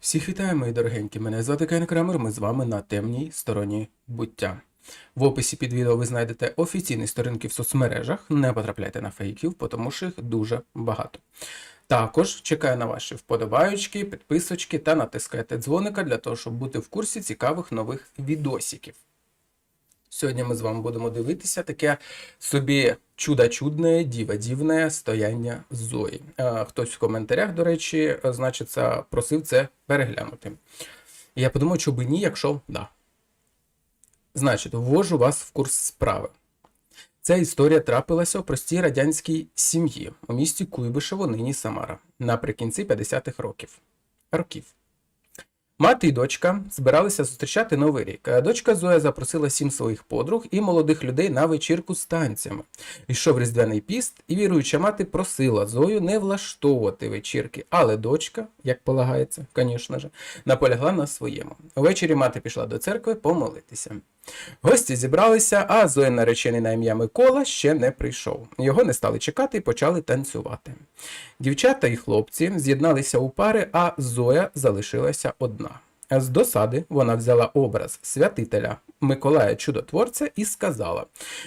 Всіх вітаю, мої дорогенькі. Мене звати Кен Крамер. Ми з вами на темній стороні буття. В описі під відео ви знайдете офіційні сторінки в соцмережах. Не потрапляйте на фейків, тому що їх дуже багато. Також чекаю на ваші вподобаючки, підписочки та натискайте дзвоника для того, щоб бути в курсі цікавих нових відосиків. Сьогодні ми з вами будемо дивитися таке собі чудо-чудне, діва-дівне стояння Зої. Е, Хтось в коментарях, до речі, е, значиться, просив це переглянути. Я подумав, що би ні, якщо да. Значить, ввожу вас в курс справи. Ця історія трапилася у простій радянській сім'ї у місті Куйбишево, нині Самара, наприкінці 50-х років. років. Мати і дочка збиралися зустрічати новий рік. Дочка Зоя запросила сім своїх подруг і молодих людей на вечірку з танцями. Йшов різдвяний піст, і віруюча мати просила Зою не влаштовувати вечірки, але дочка, як полагається, звісно ж, наполягла на своєму. Увечері мати пішла до церкви помолитися. Гості зібралися, а Зоя наречений на ім'я Микола ще не прийшов. Його не стали чекати і почали танцювати. Дівчата і хлопці з'єдналися у пари, а Зоя залишилася одна. З досади вона взяла образ святителя Миколая Чудотворця і сказала: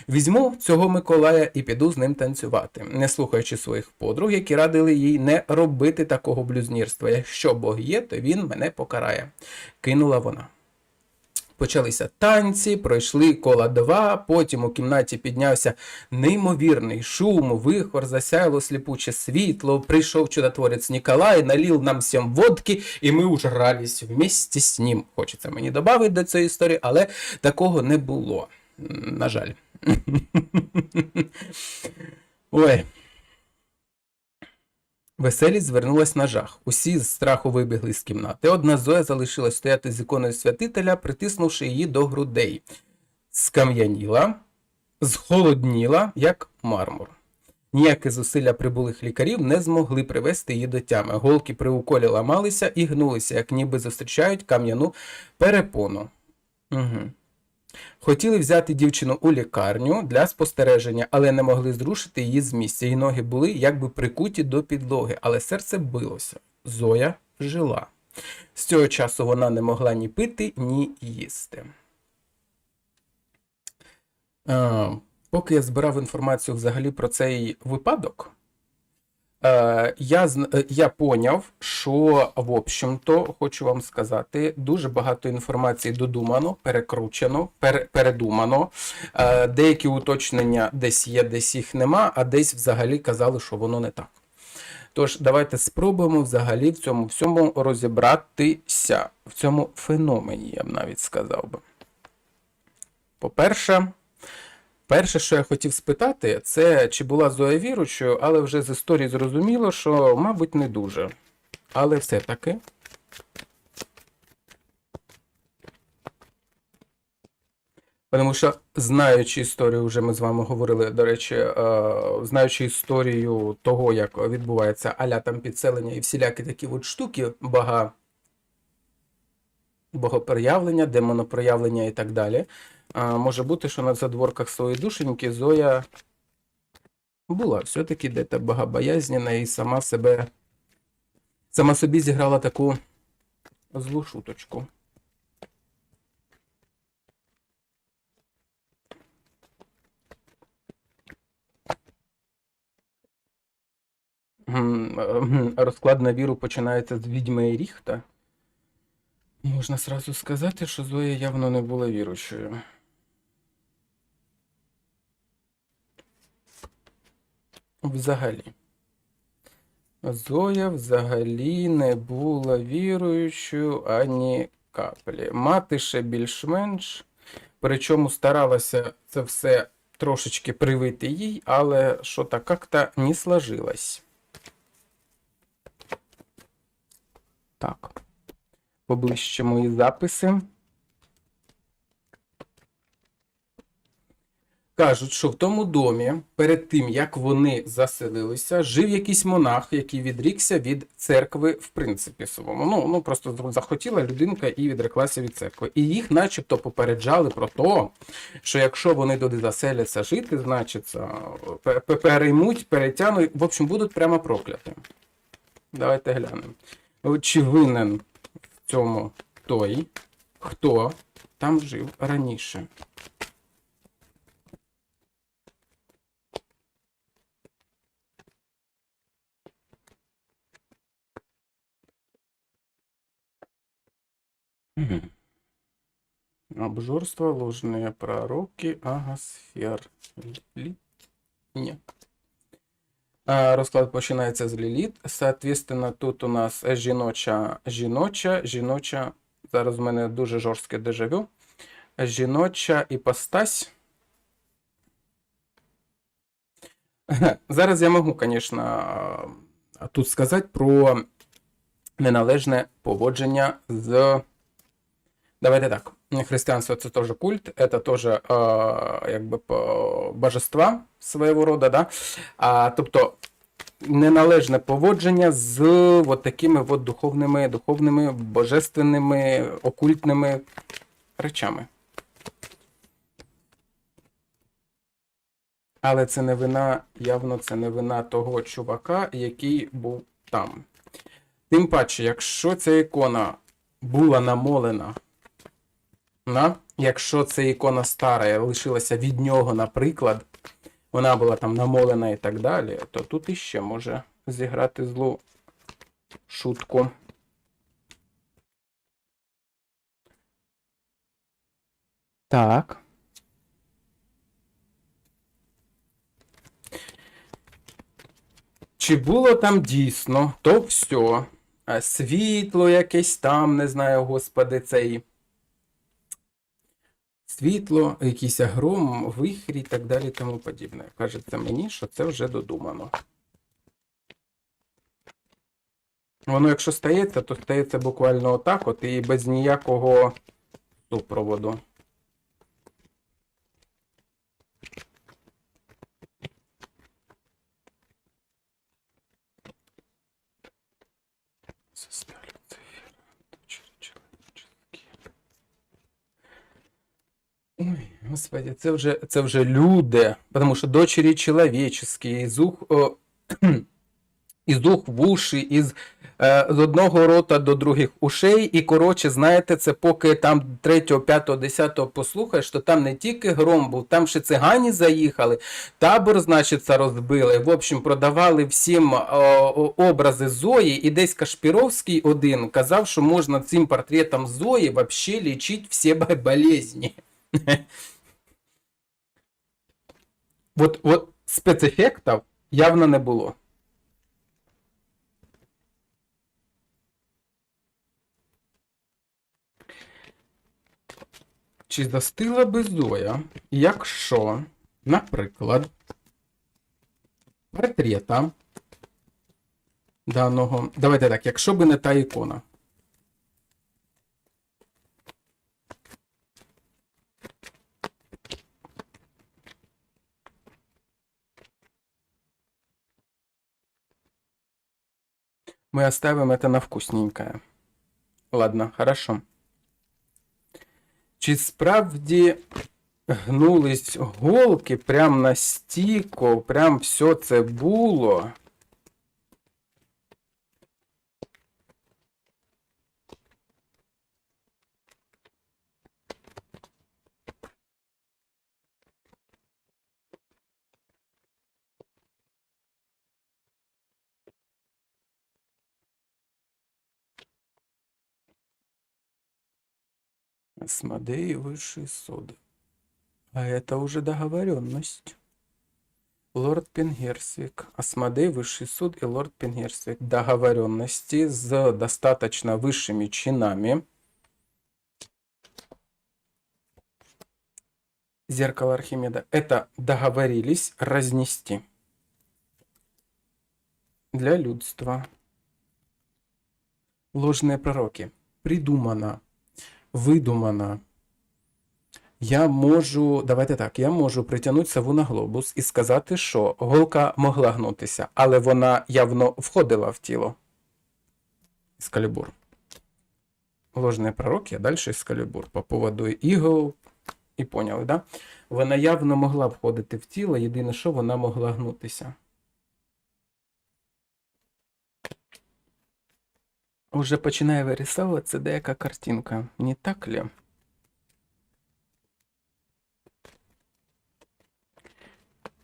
Візьму цього Миколая і піду з ним танцювати, не слухаючи своїх подруг, які радили їй не робити такого блюзнірства. Якщо Бог є, то він мене покарає. Кинула вона. Почалися танці, пройшли кола два, потім у кімнаті піднявся неймовірний шум, вихор, засяяло сліпуче світло, прийшов чудотворець Ніколай, налил нам всім водки, і ми ужрались вместе з ним. Хочеться мені додати до цієї історії, але такого не було. На жаль. Ой. Веселість звернулась на жах. Усі з страху вибігли з кімнати. Одна Зоя залишилась стояти з іконою святителя, притиснувши її до грудей. Скам'яніла, зхолодніла, як мармур. Ніякі зусилля прибулих лікарів не змогли привести її до тями. Голки при уколі ламалися і гнулися, як ніби зустрічають кам'яну перепону. Угу. Хотіли взяти дівчину у лікарню для спостереження, але не могли зрушити її з місця. Її ноги були якби прикуті до підлоги, але серце билося. Зоя жила. З цього часу вона не могла ні пити, ні їсти. Е, поки я збирав інформацію взагалі про цей випадок, я, е, я поняв, що, в общем-то, хочу вам сказати, дуже багато інформації додумано, перекручено, пер, передумано. Е, деякі уточнення десь є, десь їх нема, а десь взагалі казали, що воно не так. Тож, давайте спробуємо взагалі в цьому всьому розібратися, в цьому феномені, я б навіть сказав би. По-перше, Перше, що я хотів спитати, це чи була Зоя віручою, але вже з історії зрозуміло, що, мабуть, не дуже. Але все-таки. Тому що, знаючи історію, вже ми з вами говорили, до речі, е, знаючи історію того, як відбувається аля там підселення і всілякі такі от штуки, бага, богопроявлення, демонопроявлення і так далі. Може бути, що на задворках своєї душеньки Зоя була все-таки десь богобоязнена і сама себе сама собі зіграла таку злу шуточку. Розклад на віру починається з відьми і ріхта. Можна сразу сказати, що Зоя явно не була віручою. Взагалі. Зоя взагалі не була віруючою ані каплі. Мати ще більш-менш, причому старалася це все трошечки привити їй, але що то як-то не сложилось. Так. Поближче мої записи. Кажуть, що в тому домі, перед тим як вони заселилися, жив якийсь монах, який відрікся від церкви, в принципі, своєму. Ну, ну просто захотіла людинка і відреклася від церкви. І їх, начебто, попереджали про те, що якщо вони туди заселяться жити, значить, пе- переймуть, перетягнуть, в общем, будуть прямо прокляті. Давайте глянемо. Чи винен в цьому той, хто там жив раніше? Обжорство, ложные пророки, агосфер. Лі... Ні. А, розклад починається з ліліт. Соответственно, тут у нас жіноча, жіноча, жіноча. Зараз у мене дуже жорстке дежавю. Жіноча іпостась. Зараз я можу, звісно, тут сказати про неналежне поводження з. Давайте так. Христианство це теж культ, це теж е, якби божества свого роду, да? а, тобто неналежне поводження з от такими от духовними, духовними, божественними, окультними речами. Але це не вина, явно це не вина того чувака, який був там. Тим паче, якщо ця ікона була намолена на, якщо це ікона стара лишилася від нього, наприклад, вона була там намолена і так далі, то тут іще може зіграти злу шутку. Так. Чи було там дійсно то все? Світло якесь там, не знаю, господи, цей. Світло, якийсь гром, вихрі і так далі, тому подібне. Кажеться мені, що це вже додумано. Воно, якщо стається, то стається буквально отак, от і без ніякого супроводу. Ой, господи, це вже, це вже люди, тому що дочері чоловічі, із ух, о, із ух в уші, із е, з одного рота до других ушей. І, коротше, знаєте, це поки там 3, 5, 10 послухаєш, то там не тільки гром був, там ще цигані заїхали, табор, значить, розбили. В общем, продавали всім о, образи Зої, і десь Кашпіровський один казав, що можна цим портретом Зої вообще лічити всі болезні. Вот, вот спецефектів явно не було. Чи застила би Зоя, якщо, наприклад, портрета даного. Давайте так, якщо би не та ікона. Мы оставим это на вкусненькое. Ладно, хорошо. Чи справді гнулись голки прям на стіку, прям все це було? Асмодей высший суд. А это уже договоренность. Лорд Пенгерсвик. Асмодей, высший суд и лорд Пенгерсвик. Договоренности с достаточно высшими чинами. Зеркало Архимеда. Это договорились разнести. Для людства. Ложные пророки. Придумано видумана Я можу, давайте так, я можу притягнути сову на глобус і сказати, що голка могла гнутися, але вона явно входила в тіло. Скалібур. Ложний пророк, я далі Скалібур. По поводу ігл. І поняли, да? Вона явно могла входити в тіло, єдине, що вона могла гнутися. Уже починає вирисовуватися деяка картинка. Не так ли?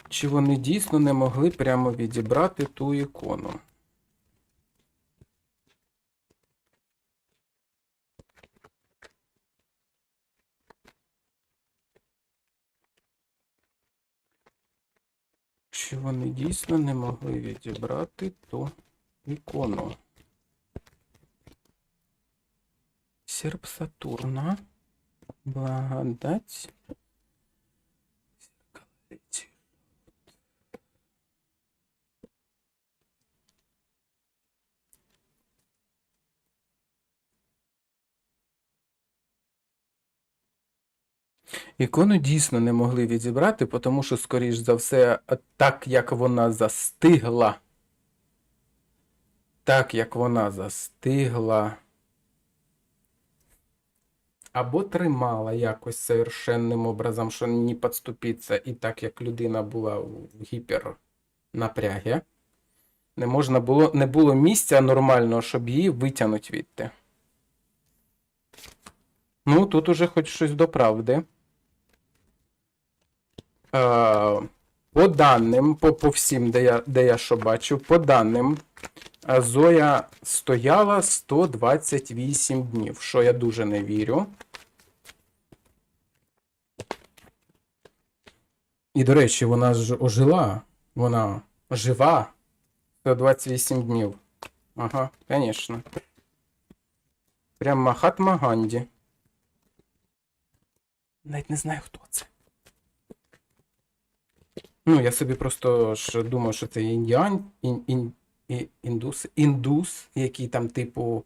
Чи вони дійсно не могли прямо відібрати ту ікону? Чи вони дійсно не могли відібрати ту ікону? Серп Сатурна. Благодать. Ікону дійсно не могли відібрати, тому що, скоріш за все, так як вона застигла, так як вона застигла, або тримала якось совершенним образом, що не підступиться, і так як людина була в гіпернапрягі, не можна було, не було місця нормального, щоб її витягнути відти. Ну, тут уже хоч щось до правди. Е, По даним, по, по всім, де я, де я що бачив, по даним, Зоя стояла 128 днів, що я дуже не вірю. І, до речі, вона ж ожила. Вона жива 128 днів. Ага, звісно. Прям Махатма Ганді. Навіть не знаю, хто це. Ну, я собі просто ж думаю, що це індіан, ін, ін, і- індус, індус, який там, типу,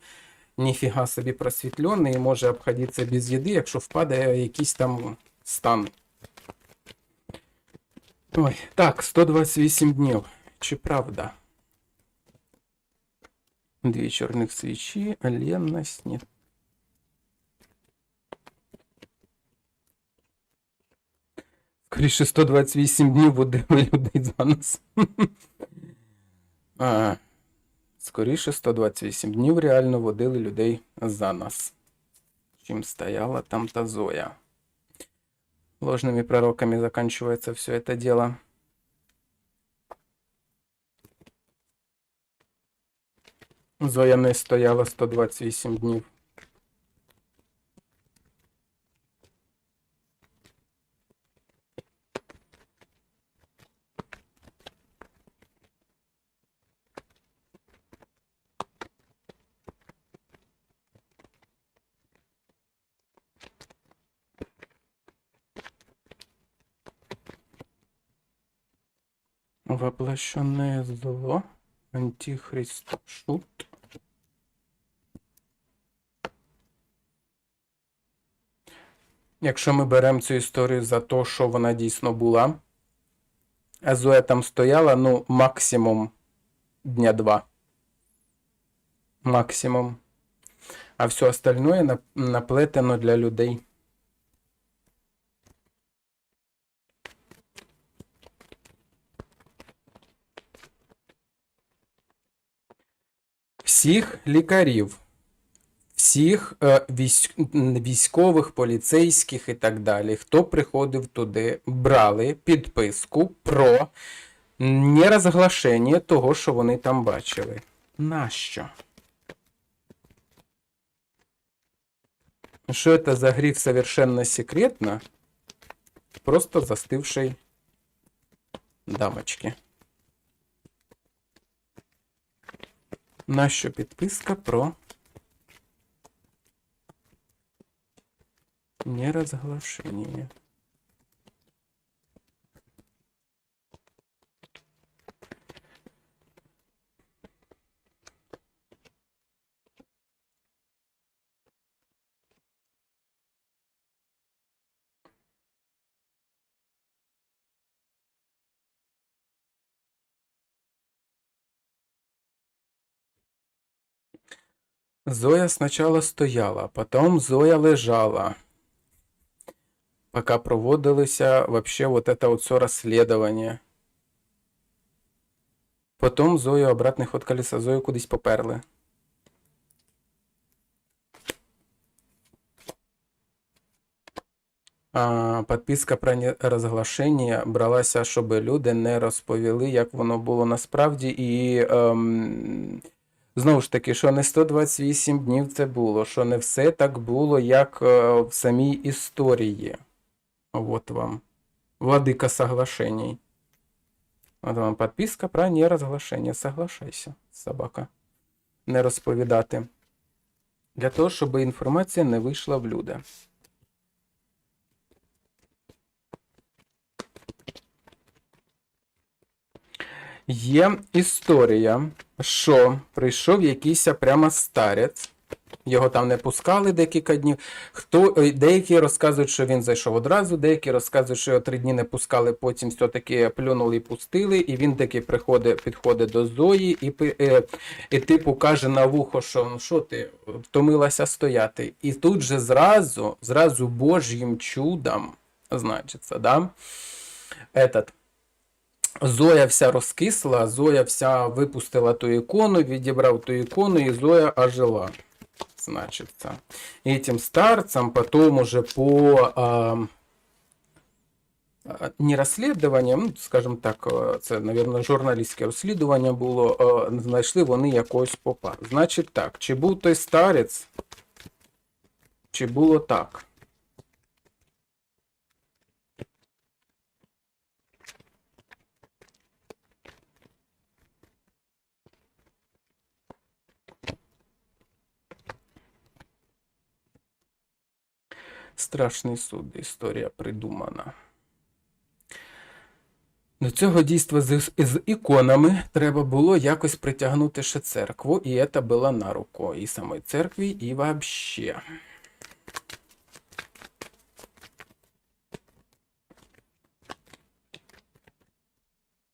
ніфіга собі просвітлений може обходитися без їди, якщо впаде якийсь там стан. Ой, так, 128 днів. Чи правда? Дві чорних свічі, ленность, ні. Скоріше 128 днів водили людей за нас. А, скоріше 128 днів реально водили людей за нас. Чим стояла там та Зоя. Ложными пророками заканчивается все это дело. Зоя не стояла 128 днів. Воплощенное зло. Антихрист. Шут. Якщо ми беремо цю історію за те, що вона дійсно була, а Зоя там стояла, ну, максимум дня два. Максимум. А все остальное наплетено для людей. Всіх лікарів, всіх е, військ... військових, поліцейських і так далі, хто приходив туди, брали підписку про нерозглашення того, що вони там бачили. Нащо? Что это за гриф совершенно секретно? Просто застывшей дамочки. Нащо підписка про нерозглашення? Зоя сначала стояла, потом Зоя лежала. Пока проводилося вообще вот это вот все розслідування. Потім Зою обратний ход колеса, Зою кудись поперли. А, Підписка про розглашення бралася, щоб люди не розповіли, як воно було насправді. І ем, знову ж таки, що не 128 днів це було, що не все так було, як е, в самій історії. Вот вам. Владыка соглашений. Вот вам підписка про неразглашення. Соглашайся, собака. Не розповідати. Для того, щоб інформація не вийшла в люди. Є історія, що прийшов якийсь прямо старець. Його там не пускали декілька днів. Хто, е, деякі розказують, що він зайшов одразу, деякі розказують, що його три дні не пускали, потім все-таки плюнули і пустили. І він таки приходить, підходить до Зої і, пи- е, і типу каже на вухо, що ну що ти втомилася стояти. І тут же зразу, зразу Божнім чудом, значиться, да? Этот, Зоя вся розкисла, Зоя вся випустила ту ікону, відібрав ту ікону, і Зоя ожила. Значится. И этим старцам потом уже по а, а, не розслідуванням, ну, скажімо так, це, мабуть, журналістське розслідування було, е, знайшли вони якогось попа. Значить так, чи був той старець, чи було так? Страшний суд, історія придумана. До цього дійства з, з іконами треба було якось притягнути ще церкву, і це було на руку і самої церкві, і вообще.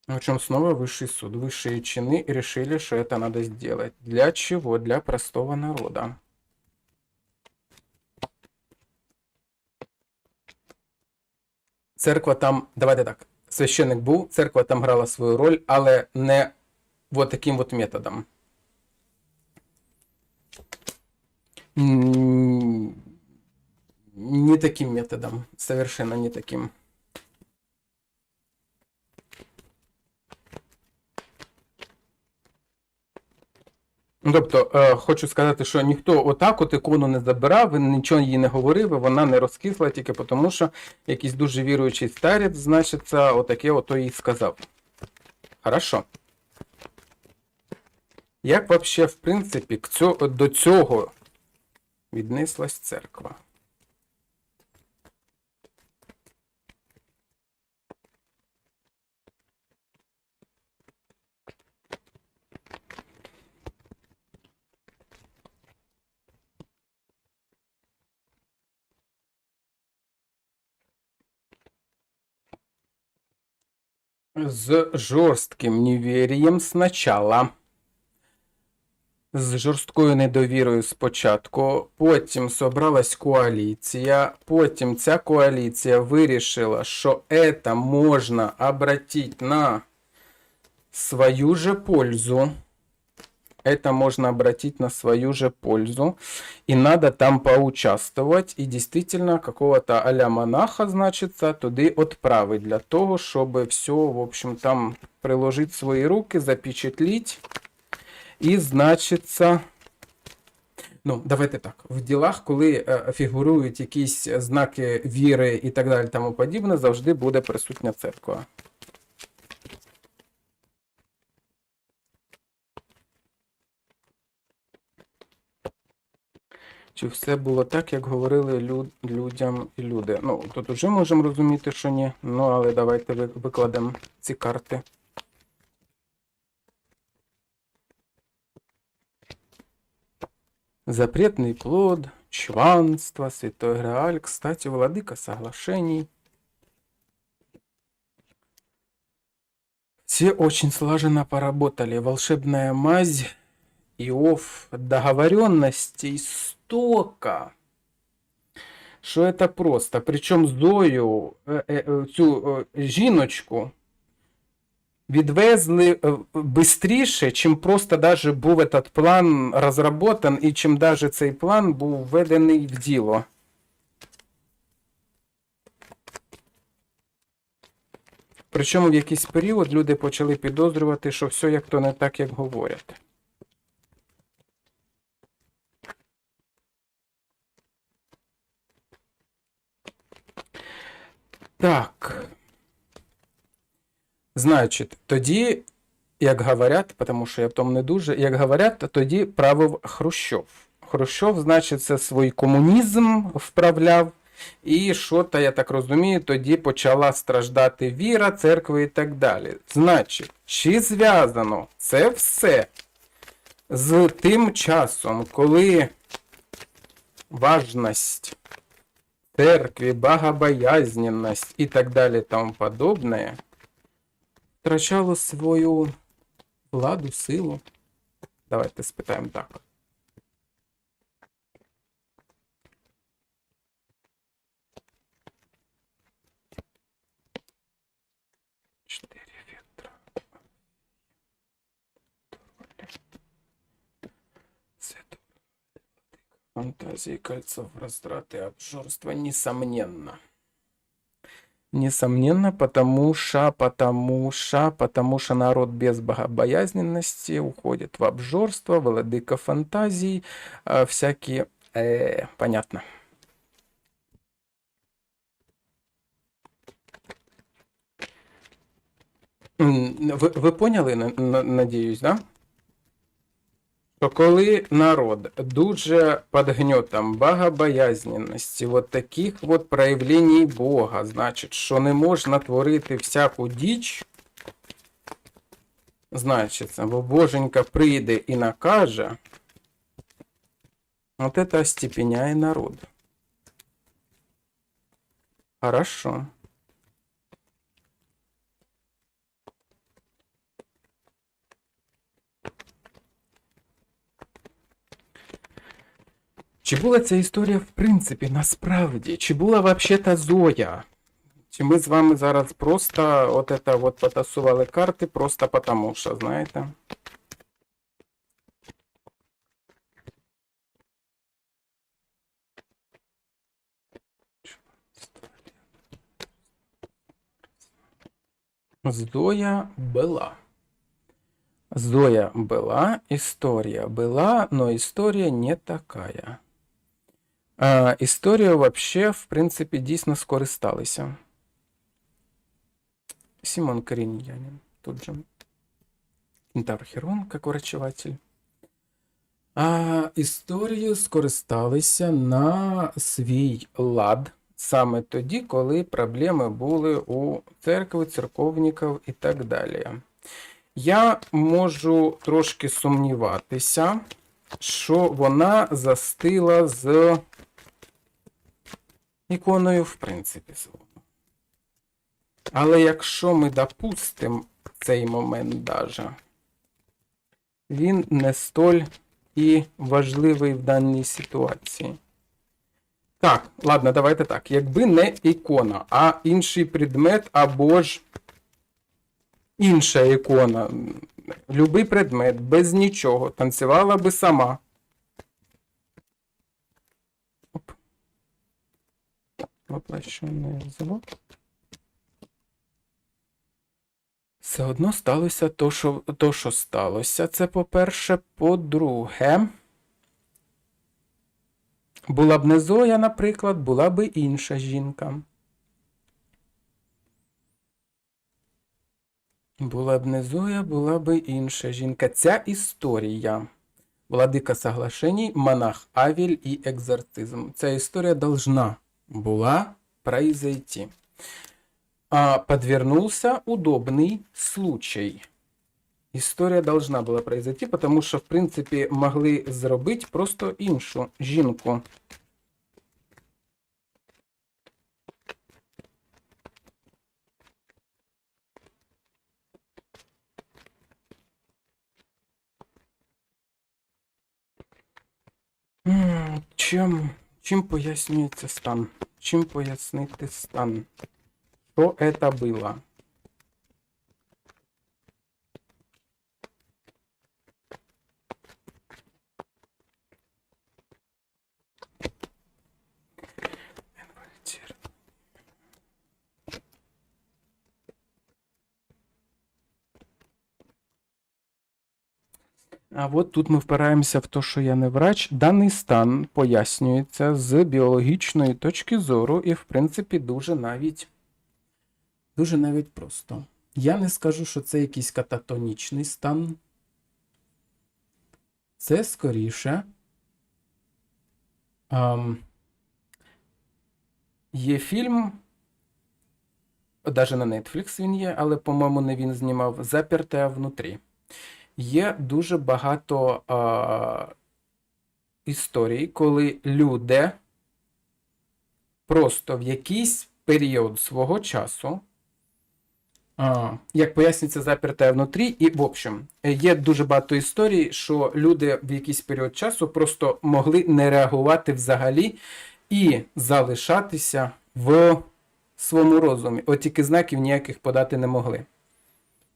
В чем снова высший суд. Высшие чины решили, что это надо сделать. Для чего? Для простого народа. Церква там, давайте так, священник був, церква там грала свою роль, але не вот таким вот методом. Не таким методом, совершенно не таким. Тобто, е, хочу сказати, що ніхто отак от ікону не забирав, він нічого їй не говорив, і вона не розкисла тільки тому, що якийсь дуже віруючий старець, значиться, отаке ото їй сказав. Хорошо. Як взагалі, в принципі, до цього віднеслась церква? З жорстким неверием спочатку. З жорсткою недовірою спочатку, потім собралась коаліція, потім ця коаліція вирішила, що це можна обратити на свою же пользу. Это можно обратить на свою же пользу. И надо там поучаствовать. И действительно какого-то а-ля монаха, значится, туди отправить. Для того, чтобы все, в общем, там приложить свои руки, запечатлить. І, значиться, ну, давайте так. В ділах, коли е, фігурують якісь знаки віри і так далі, тому подібне, завжди буде присутня церква. Чи все було так, як говорили лю- людям і люди? Ну, тут вже можемо розуміти, що ні. Ну, але давайте ви- викладемо ці карти. Запретный плод, чванство, святой Грааль, кстати, владыка соглашений. Все очень слаженно поработали. Волшебная мазь Иов договоренностей столько, що це просто. Причому Зою, е, е, е, цю жіночку, відвезли швидше, чим просто даже був этот план розроблен, і чим даже цей план був введений в діло. Причому в якийсь період люди почали підозрювати, що все як то не так, як говорять. Так. Значить, тоді, як говорять, тому що я в тому не дуже, як говорять, тоді правив Хрущов. Хрущов, значить, це свій комунізм вправляв. І що то, я так розумію, тоді почала страждати віра, церкви і так далі. Значить, чи зв'язано це все з тим часом, коли важність церкви, богобоязненность і так далі тому подобне втрачало свою владу, силу? Давайте спитаємо так. Фантазии, кольцов, раздраты, обжорства, несомненно. Несомненно, потому что, потому что, потому что народ без богобоязненности уходит в обжорство, владыка фантазий, э, всякие... Э, понятно. Ви, ви поняли, на- на- надіюсь, да? Коли народ дуже під гнетом богобоязненності, от таких от проявлений Бога, значить, що не можна творити всяку діч, значить, бо Боженька прийде і накаже, от это остепеняє народ. Хорошо. Чи була ця історія в принципі насправді? Чи була вообще та Зоя? Чи ми з вами зараз просто от это от потасували карти просто потому що, знаєте? Зоя была. Зоя была, история была, но история не такая. А, історію вообще, в принципі, дійсно скористалися. Симон Коріньянин, тут же. Кентавр Херон, як врачеватель. А історію скористалися на свій лад саме тоді, коли проблеми були у церкви, церковників і так далі. Я можу трошки сумніватися, що вона застила з іконою, в принципі, злому. Але якщо ми допустимо цей момент даже, він не столь і важливий в даній ситуації. Так, ладно, давайте так. Якби не ікона, а інший предмет або ж інша ікона, любий предмет, без нічого, танцювала би сама. Воплощений звук. Все одно сталося то, що, то, що сталося. Це по-перше. По-друге, була б не Зоя, наприклад, була б інша жінка. Була б не Зоя, була б інша жінка. Ця історія. Владика соглашений, монах Авель і екзорцизм. Ця історія должна була произойти. А подвернулся удобный случай. Історія должна була произойти, тому що, в принципі, могли зробити просто іншу жінку. Чим, чим пояснюється стан? Чим пояснити стан? Що це було? А от тут ми впираємося в те, що я не врач. Даний стан пояснюється з біологічної точки зору, і, в принципі, дуже навіть дуже навіть просто. Я не скажу, що це якийсь кататонічний стан. Це скоріше. ам, є фільм. Даже на Netflix він є, але, по-моєму, не він знімав Заперте внутрі. Є дуже багато а, історій, коли люди просто в якийсь період свого часу, а, як пояснюється, заперте внутрі, і, в общем, є дуже багато історій, що люди в якийсь період часу просто могли не реагувати взагалі і залишатися в своєму розумі. От тільки знаків ніяких подати не могли.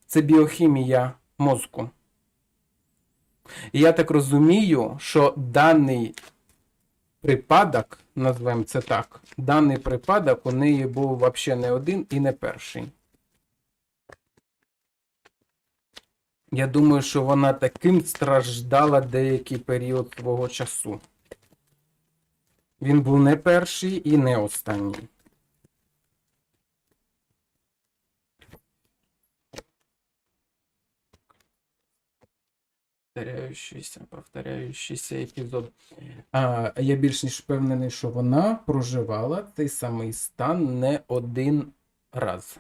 Це біохімія мозку. І я так розумію, що даний припадок, назвемо це так, даний припадок у неї був взагалі не один і не перший. Я думаю, що вона таким страждала деякий період свого часу. Він був не перший і не останній. Повторяющийся, повторяющийся епізод. А, я більш ніж впевнений, що вона проживала цей самий стан не один раз.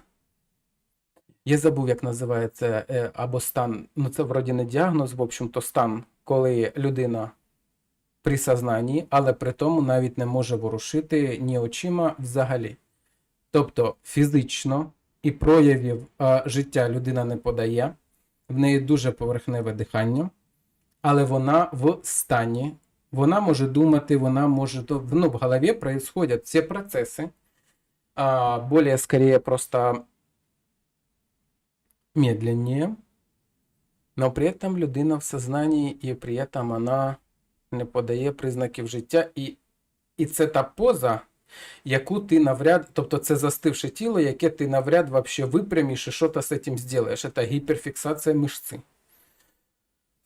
Я забув, як називається е, або стан. Ну, це вроді не діагноз, в общем-то, стан, коли людина при сознанні, але при тому навіть не може ворушити ні очима взагалі. Тобто фізично і проявів а, життя людина не подає, в неї дуже поверхневе дихання, але вона в стані, вона може думати, вона може. Ну, в голові происходят всі процеси, а, более скорее просто медленнее, но при этом людина в сознанні і при этом вона не подає признаків життя. І, і це та поза, яку ти навряд, тобто це застивше тіло, яке ти навряд вообще випрямиш і що-то з цим зробиш. Це гіперфіксація мишці.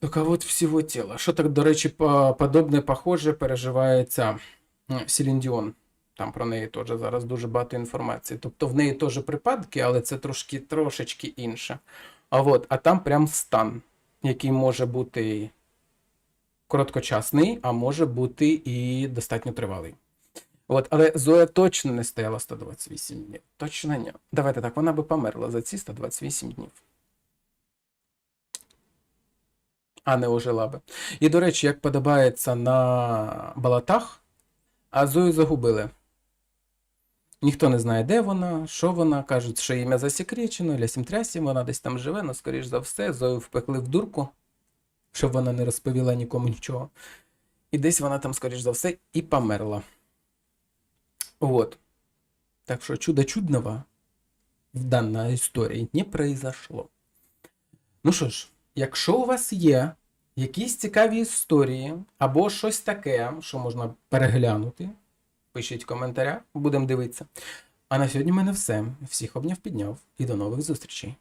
Только вот всего тела. Що так, до речі, подобне, похоже, переживається Селін Діон. Там про неї теж зараз дуже багато інформації. Тобто в неї теж припадки, але це трошки трошечки інше. А от, а там прям стан, який може бути короткочасний, а може бути і достатньо тривалий. От, але Зоя точно не стояла 128 днів. Точно ні. Давайте так, вона би померла за ці 128 днів. А не ожила би. І, до речі, як подобається на балатах, а Зою загубили. Ніхто не знає, де вона, що вона. Кажуть, що ім'я засекречено, ля трясі, вона десь там живе, але, скоріш за все, Зою впекли в дурку, щоб вона не розповіла нікому нічого. І десь вона там, скоріш за все, і померла. Вот. Так что чудо чудного в даній історії не произошло. Ну що ж, якщо у вас є якісь цікаві історії або щось таке, що можна переглянути, пишіть в коментарях, будемо дивитися. А на сьогодні в мене все. Всіх обняв підняв і до нових зустрічей.